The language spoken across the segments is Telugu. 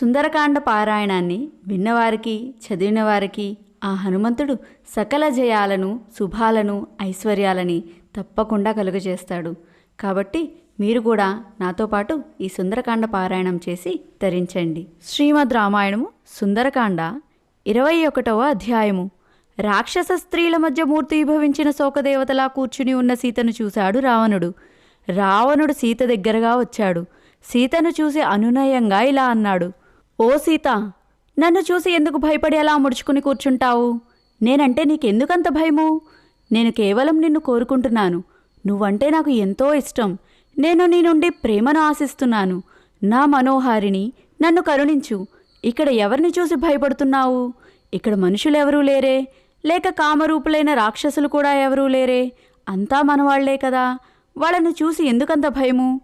సుందరకాండ పారాయణాన్ని విన్నవారికి చదివిన వారికి ఆ హనుమంతుడు సకల జయాలను శుభాలను ఐశ్వర్యాలని తప్పకుండా కలుగజేస్తాడు. కాబట్టి మీరు కూడా నాతో పాటు ఈ సుందరకాండ పారాయణం చేసి ధరించండి శ్రీమద్ రామాయణము సుందరకాండ ఇరవై ఒకటవ అధ్యాయము. రాక్షస స్త్రీల మధ్య మూర్తిభవించిన శోకదేవతలా కూర్చుని ఉన్న సీతను చూశాడు రావణుడు. రావణుడు సీత దగ్గరగా వచ్చాడు. సీతను చూసి అనునయంగా ఇలా అన్నాడు. ఓ సీత నన్ను చూసి ఎందుకు భయపడి అలా ముడుచుకుని కూర్చుంటావు? నేనంటే నీకెందుకంత భయము? నేను కేవలం నిన్ను కోరుకుంటున్నాను. నువ్వంటే నాకు ఎంతో ఇష్టం. నేను నీ నుండి ప్రేమను ఆశిస్తున్నాను. నా మనోహారిని నన్ను కరుణించు. ఇక్కడ ఎవరిని చూసి భయపడుతున్నావు? ఇక్కడ మనుషులెవరూ లేరే. లేక కామరూపులైన రాక్షసులు కూడా ఎవరూ లేరే. అంతా మనవాళ్ళే కదా. వాళ్ళను చూసి ఎందుకంత భయము?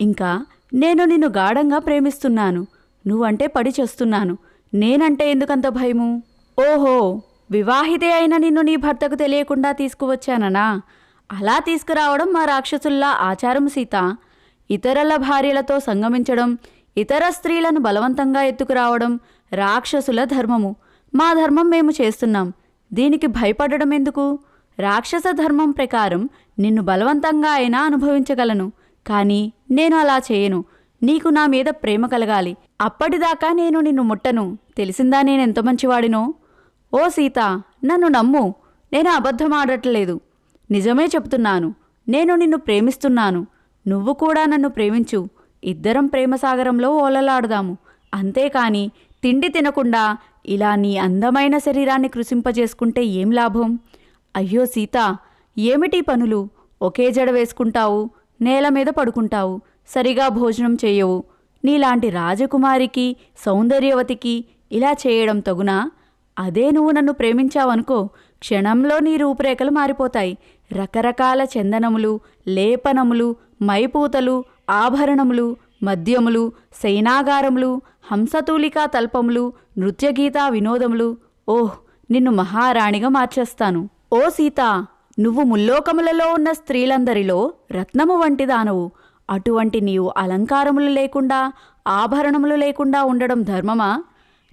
ఇంకా నేను నిన్ను గాఢంగా ప్రేమిస్తున్నాను. నువ్వంటే పడి చేస్తున్నాను. నేనంటే ఎందుకంత భయము? ఓహో వివాహితే అయిన నిన్ను నీ భర్తకు తెలియకుండా తీసుకువచ్చాననా? అలా తీసుకురావడం మా రాక్షసుల్లా ఆచారం సీత. ఇతరుల భార్యలతో సంగమించడం ఇతర స్త్రీలను బలవంతంగా ఎత్తుకురావడం రాక్షసుల ధర్మము. మా ధర్మం మేము చేస్తున్నాం. దీనికి భయపడడం ఎందుకు? రాక్షస ధర్మం ప్రకారం నిన్ను బలవంతంగా అయినా అనుభవించగలను. కానీ నేను అలా చేయను. నీకు నా మీద ప్రేమ కలగాలి. అప్పటిదాకా నేను నిన్ను ముట్టను. తెలిసిందా నేనెంత మంచివాడినో? ఓ సీత నన్ను నమ్ము. నేను అబద్ధం ఆడట్లేదు నిజమే చెప్తున్నాను. నేను నిన్ను ప్రేమిస్తున్నాను. నువ్వు కూడా నన్ను ప్రేమించు. ఇద్దరం ప్రేమసాగరంలో ఓలలాడదాము. అంతేకాని తిండి తినకుండా ఇలా నీ అందమైన శరీరాన్ని కృషింపజేసుకుంటే ఏం లాభం? అయ్యో సీత ఏమిటి పనులు? ఒకే జడ వేసుకుంటావు నేల మీద పడుకుంటావు. సరిగా భోజనం చేయవు. నీలాంటి రాజకుమారికి సౌందర్యవతికి ఇలా చేయడం తగునా? అదే నువ్వు నన్ను ప్రేమించావనుకో క్షణంలో నీ రూపురేఖలు మారిపోతాయి. రకరకాల చందనములు లేపనములు మైపూతలు ఆభరణములు మద్యములు సైనాగారములు హంసతూలికా తల్పములు నృత్యగీతా వినోదములు. ఓహ్ నిన్ను మహారాణిగా మార్చేస్తాను. ఓ సీత నువ్వు ముల్లోకములలో ఉన్న స్త్రీలందరిలో రత్నము వంటి దానవు అటువంటి నీవు అలంకారములు లేకుండా ఆభరణములు లేకుండా ఉండడం ధర్మమా?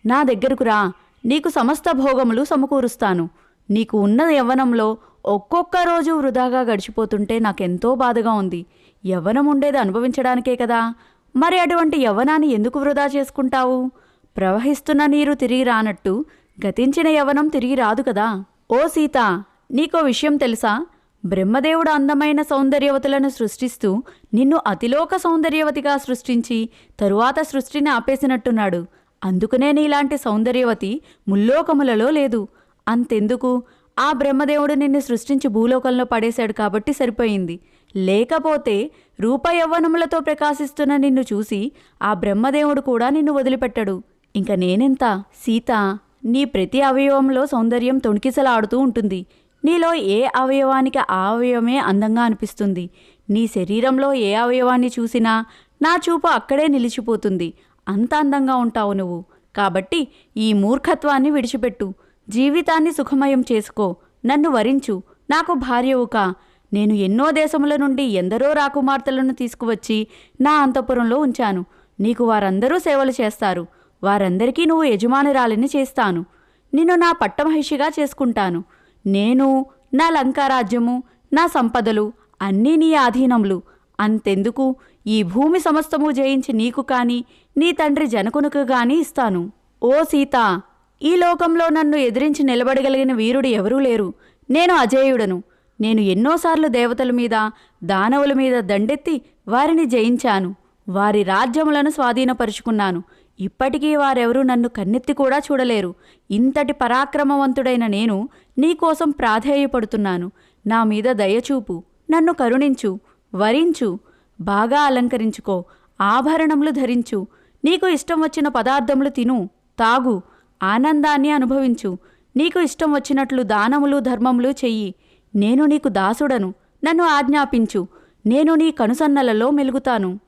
నా దగ్గరకు రా నీకు సమస్త భోగములు సమకూరుస్తాను. నీకు ఉన్న యవ్వనంలో ఒక్కొక్క రోజు వృధాగా గడిచిపోతుంటే నాకెంతో బాధగా ఉంది. యవ్వనం ఉండేది అనుభవించడానికే కదా. మరి అటువంటి యవ్వనాన్ని ఎందుకు వృధా చేసుకుంటావు? ప్రవహిస్తున్న నీరు తిరిగి రానట్టు గతించిన యవ్వనం తిరిగి రాదు కదా. ఓ సీత నీకో విషయం తెలుసా? బ్రహ్మదేవుడు అందమైన సౌందర్యవతులను సృష్టిస్తూ నిన్ను అతిలోక సౌందర్యవతిగా సృష్టించి తరువాత సృష్టిని ఆపేసినట్టున్నాడు. అందుకనే నీలాంటి సౌందర్యవతి ముల్లోకములలో లేదు. అంతెందుకు? ఆ బ్రహ్మదేవుడు నిన్ను సృష్టించి భూలోకంలో పడేశాడు కాబట్టి సరిపోయింది. లేకపోతే రూపయవ్వనములతో ప్రకాశిస్తున్న నిన్ను చూసి ఆ బ్రహ్మదేవుడు కూడా నిన్ను వదిలిపెట్టడు. ఇంక నేనెంత? సీత నీ ప్రతి అవయవంలో సౌందర్యం తొణికిసలాడుతూ ఉంటుంది. నీలో ఏ అవయవానికి ఆ అవయవమే అందంగా అనిపిస్తుంది? నీ శరీరంలో ఏ అవయవాన్ని చూసినా నా చూపు అక్కడే నిలిచిపోతుంది. అంత అందంగా ఉంటావు నువ్వు. కాబట్టి ఈ మూర్ఖత్వాన్ని విడిచిపెట్టు. జీవితాన్ని సుఖమయం చేసుకో. నన్ను వరించు. నాకు భార్యవు కా నేను ఎన్నో దేశముల నుండి ఎందరో రాకుమార్తెలను తీసుకువచ్చి నా అంతఃపురంలో ఉంచాను. నీకు వారందరూ సేవలు చేస్తారు. వారందరికీ నువ్వు యజమానురాలిని చేస్తాను. నిన్ను నా పట్టమహిషిగా చేసుకుంటాను. నేను నా లంకారాజ్యము నా సంపదలు అన్నీ నీ ఆధీనములు. అంతెందుకు ఈ భూమి సమస్తము జయించి నీకు కాని నీ తండ్రి జనకునుకు గాని ఇస్తాను. ఓ సీత ఈ లోకంలో నన్ను ఎదిరించి నిలబడగలిగిన వీరుడు ఎవరూ లేరు. నేను అజేయుడను. నేను ఎన్నోసార్లు దేవతల మీద దానవుల మీద దండెత్తి వారిని జయించాను. వారి రాజ్యములను స్వాధీనపరుచుకున్నాను. ఇప్పటికీ వారెవరూ నన్ను కన్నెత్తి కూడా చూడలేరు. ఇంతటి పరాక్రమవంతుడైన నేను నీకోసం ప్రాధేయపడుతున్నాను. నా మీద దయచూపు నన్ను కరుణించు వరించు బాగా అలంకరించుకో ఆభరణములు ధరించు. నీకు ఇష్టం వచ్చిన పదార్థములు తిను తాగు ఆనందాన్ని అనుభవించు. నీకు ఇష్టం వచ్చినట్లు దానములు ధర్మములు చెయ్యి. నేను నీకు దాసుడను నన్ను ఆజ్ఞాపించు. నేను నీ కనుసన్నలలో మెలుగుతాను.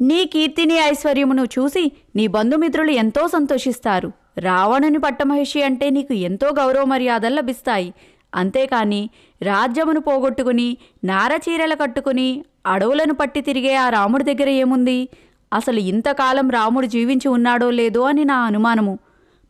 నీ కీర్తిని ఐశ్వర్యమును చూసి నీ బంధుమిత్రులు ఎంతో సంతోషిస్తారు. రావణుని పట్టమహిషి అంటే నీకు ఎంతో గౌరవ మర్యాదలు లభిస్తాయి. అంతేకాని రాజ్యమును పోగొట్టుకుని నారచీరలు కట్టుకుని అడవులను పట్టి తిరిగే ఆ రాముడి దగ్గర ఏముంది? అసలు ఇంతకాలం రాముడు జీవించి ఉన్నాడో లేదో అని నా అనుమానము.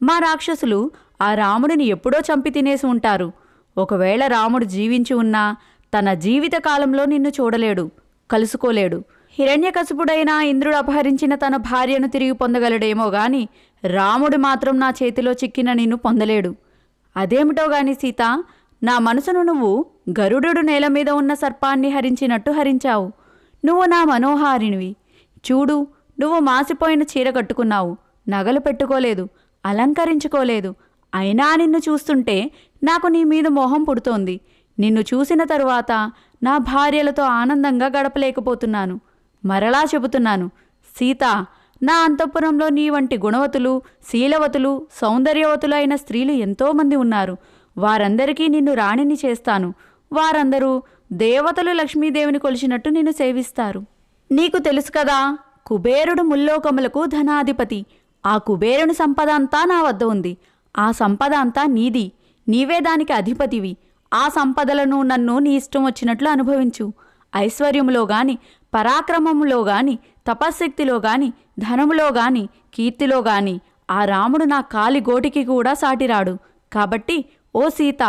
మా రాక్షసులు ఆ రాముడిని ఎప్పుడో చంపి తినేసి ఉంటారు. ఒకవేళ రాముడు జీవించి ఉన్నా తన జీవితకాలంలో నిన్ను చూడలేడు కలుసుకోలేడు. హిరణ్యకశిపుడైన ఇంద్రుడు అపహరించిన తన భార్యను తిరిగి పొందగలడేమో గాని రాముడు మాత్రం నా చేతిలో చిక్కిన నిన్ను పొందలేడు. అదేమిటో గాని సీత నా మనసును నువ్వు గరుడు నేల మీద ఉన్న సర్పాన్ని హరించినట్టు హరించావు. నువ్వు నా మనోహారినివి. చూడు నువ్వు మాసిపోయిన చీర కట్టుకున్నావు. నగలు పెట్టుకోలేదు అలంకరించుకోలేదు. అయినా నిన్ను చూస్తుంటే నాకు నీ మీద మోహం పుడుతోంది. నిన్ను చూసిన తరువాత నా భార్యలతో ఆనందంగా గడపలేకపోతున్నాను. మరలా చెబుతున్నాను సీత నా అంతఃపురంలో నీ వంటి గుణవతులు శీలవతులు సౌందర్యవతులు అయిన స్త్రీలు ఎంతోమంది ఉన్నారు. వారందరికీ నిన్ను రాణిని చేస్తాను. వారందరూ దేవతలు లక్ష్మీదేవిని కొలిచినట్టు నిన్ను సేవిస్తారు. నీకు తెలుసు కదా కుబేరుడు ముల్లోకములకు ధనాధిపతి. ఆ కుబేరుని సంపద అంతా నా వద్ద ఉంది. ఆ సంపద అంతా నీది. నీవే దానికి అధిపతివి. ఆ సంపదలను నన్ను నీ ఇష్టం వచ్చినట్లు అనుభవించు. ఐశ్వర్యములో గాని పరాక్రమములో గాని తపశ్శక్తిలో గాని ధనములో గాని కీర్తిలో గాని ఆ రాముడు నా కాలి గోటికి కూడా సాటిరాడు. కాబట్టి ఓ సీత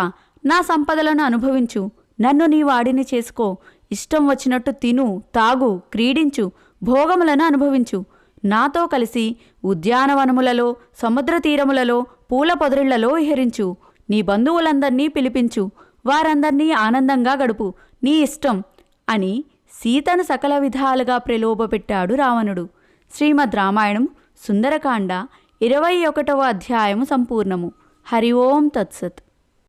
నా సంపదలను అనుభవించు. నన్ను నీ వాడిని చేసుకో. ఇష్టం వచ్చినట్టు తిను తాగు క్రీడించు భోగములను అనుభవించు. నాతో కలిసి ఉద్యానవనములలో సముద్ర తీరములలో పూల పొదరిళ్ళలో విహరించు. నీ బంధువులందర్నీ పిలిపించు. వారందర్నీ ఆనందంగా గడుపు. నీ ఇష్టం అని సీతను సకల విధాలుగా ప్రలోభపెట్టాడు రావణుడు. శ్రీమద్ రామాయణం సుందరకాండ ఇరవై ఒకటవ అధ్యాయము సంపూర్ణము. హరి ఓం తత్సత్.